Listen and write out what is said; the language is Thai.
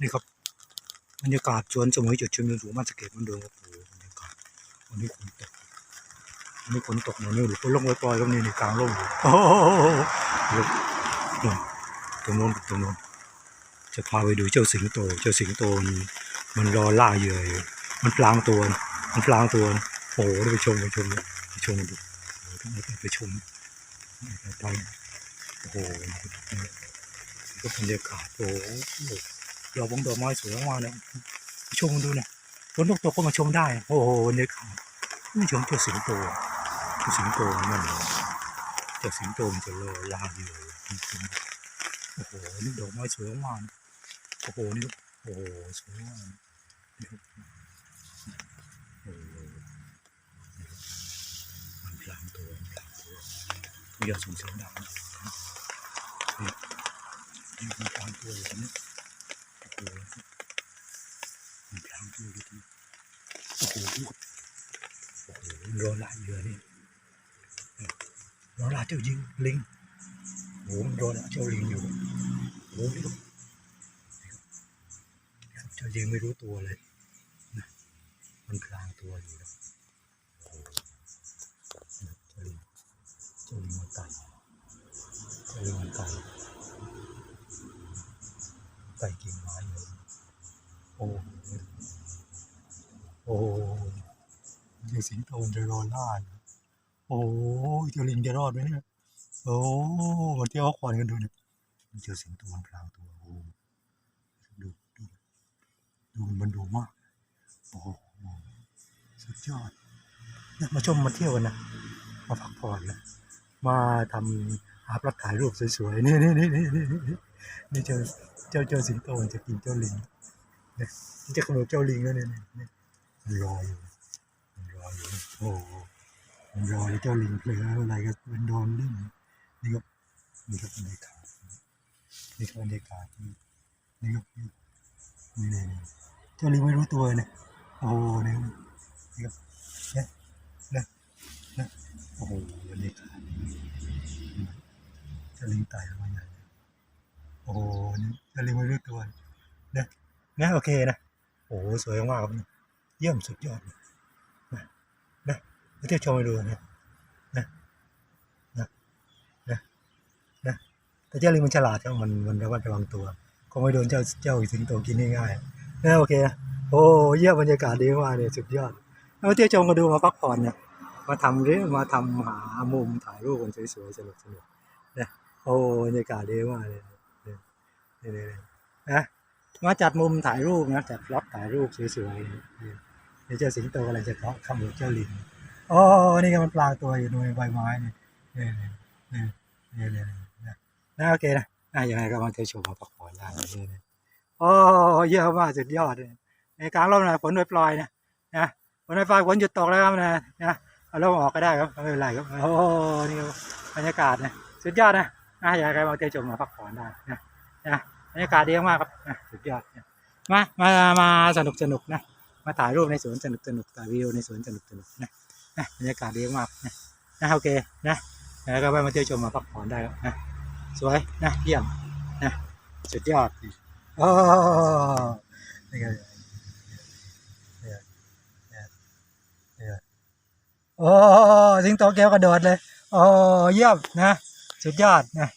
นี่ครับบรรยากาศสวนสมุยจุดชมวิวสูงบ้าสเก็ดเหมันเดิมครับโอ้บรรยากาศวันนี้ฝนตกวันนี้ฝนตกหน่อยนี่หรือฝนลงปล่อยๆลงนี่นี่กลางร่มอยู่โอ้โหตรงโน้นตรงโน้นจะพาไปดูเจ้าสิงโต เจ้าสิงโตมันมันรอล่าเหยื่ออยู่มันพลางตัวมันพลางตัวโอ้โหไปชมไปชมไปชมดูไปชมไปโอ้โหก็บรรยากาศโอ้โห ดอกบงดอกไม้สวยมากเลยชมดูนะฝนตกตกก็มาชมได้ โอ้โหเนี่ยเขาไม่ชมเจ้าสิงโตเจ้าสิงโตมันเจ้าสิงโตมันจะรอลาอยู่โอ้โหนี่ดอกไม้สวยมากโอ้โหนี่โอ้โหสวยมากโอ้โหมันพลางตัวมันพลางตัวไม่อยาส่งเสียงดังนะนี่มันพลางตัวอย่างนี้ มันพลางตัวอยู่ที่โอ้โหโอ้โหรอลาเรือนี่รอลาเจ้ายิงลิงโอ้โหมันรอลาเจ้าลิงอยู่โอ้โหนี่เจ้ายิงไม่รู้ตัวเลยนะมันพลางตัวอยู่นะโอ้โหเจ้าลิงเจ้าลิงมันไต่เจ้าลิงมันไต่ ไต่กิ่งไม้เลย โอ้โหโอ้โหเจ้าสิงโตจะรอล่าโอ้เจ้าลิงจะรอดไหมเนี่ย โอ้มาเที่ยวขวานกันดูเนี่ยเจ้าสิงโตมันพลางตัวโอ้ดูดูดูมันดูมาก โอ้โหสุดยอดเนี่ยมาชมมาเที่ยวกันนะ มาพักผ่อนนะ มาทำ หาปลักถ่ายรูปสวยๆ นี่นี่นี่นี่นี่นี่เจ้าเจ้าเจ้าสิงโตจะกินเจ้าลิงเนี่ยจะขโมยเจ้าลิงแล้วเนี่ยเนี่ยรออยู่รออยู่โอ้โหมันรอเจ้าลิงเพลอะไรก็เป็นโดนเล่นนี่ก็นี่ก็บรรยากาศนี่ก็บรรยากาศนี่นี่ก็นี่นี่นี่นี่เจ้าลิงไม่รู้ตัวเนี่ยโอ้โหนี่ยนี่ก็เนี่ยเนี่ยเนี่ยโอ้โหบรรยากาศ ลิงไต่ลงมาใหญ่โอ้โหนี่เจ้าลิงไม่รู้ตัวเนี่ยนะโอเคนะโอ้โหสวยมากครับเยี่ยมสุดยอดเลยนะนะไปเที่ยวชมไปดูนะนะนะนะนะแต่เจ้าลิงมันฉลาดครับมันมันระมัดระวังตัวคงไม่โดนเจ้าเจ้าสิงโตกินง่ายๆนะโอเคนะโอ้เยี่ยมบรรยากาศดีมากเนี่ยสุดยอดเอาเที่ยวชมมาดูมาพักผ่อนเนี่ยมาทำเรื่องมาทำหามุมถ่ายรูปกันสวยๆสนุกๆนะ โอ้บรรยากาศดีมากเลยเนี่ยเนี่ยเนี่ยเนี่ยนะมาจัดมุมถ่ายรูปนะจัดล็อกถ่ายรูปสวยๆนี่เดี๋ยวเจ้าสิงโตอะไรจะเคาะขมือเจ้าลิงอ๋อนี่ก็มันปลางตัวอยู่ในใบไม้นี่นี่นี่นี่นี่นี่นะนะโอเคนะอะยังไงก็มาเที่ยวชมมาพักผ่อนได้นี่นี่โอ้เยอะมากสุดยอดเลยในกลางร่มนะฝนโปรยๆนะนะฝนโปรยๆฝนหยุดตกแล้วครับนะนะเอาร่มออกก็ได้ครับไม่เป็นไรครับโอ้นี่บรรยากาศนะสุดยอดนะ นะยังไงก็มาเที่ยวชมมาพักผ่อนได้นะนะบรรยากาศดีมากครับอะสุดยอดเนี่ยมามามาสนุกสนุกนะมาถ่ายรูปในสวนสนุกสนุกถ่ายวิวในสวนสนุกสนุกนะนะบรรยากาศดีมากนะนะโอเคนะแล้วก็ไปมาเที่ยวชมมาพักผ่อนได้ครับนะสวยนะเยี่ยมนะสุดยอดโอ้นี่ก็เนี่ยเนี่ยเนี่ยโอ้สิงโตแก้วกระโดดเลย โอ้เยี่ยมนะ สุดยอดนะ